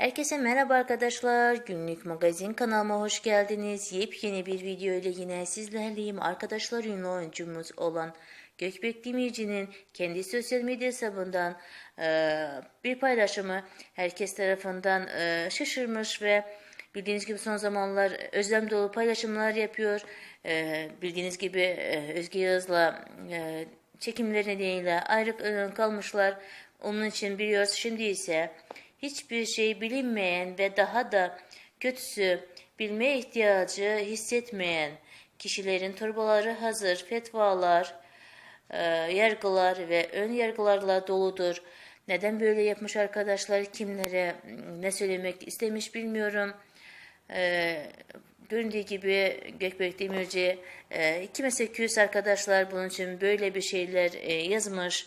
Herkese merhaba arkadaşlar. Günlük magazin kanalıma hoş geldiniz. Yepyeni bir video ile yine sizlerleyim. Arkadaşlar ünlü oyuncumuz olan Gökbek Demirci'nin kendi sosyal medya hesabından e, bir paylaşımı herkes tarafından e, şaşırmış ve bildiğiniz gibi son zamanlar özlem dolu paylaşımlar yapıyor. E, bildiğiniz gibi e, Özge Yağız'la e, çekimleri nedeniyle ayrı kalmışlar. Onun için biliyoruz. Şimdi ise hiçbir şey bilinmeyen ve daha da kötüsü bilme ihtiyacı hissetmeyen kişilerin torbaları hazır fetvalar, e, yargılar ve ön yargılarla doludur. Neden böyle yapmış arkadaşlar? Kimlere ne söylemek istemiş bilmiyorum. E, göründüğü gibi Gökbek Demirci e, kimse küs arkadaşlar bunun için böyle bir şeyler e, yazmış.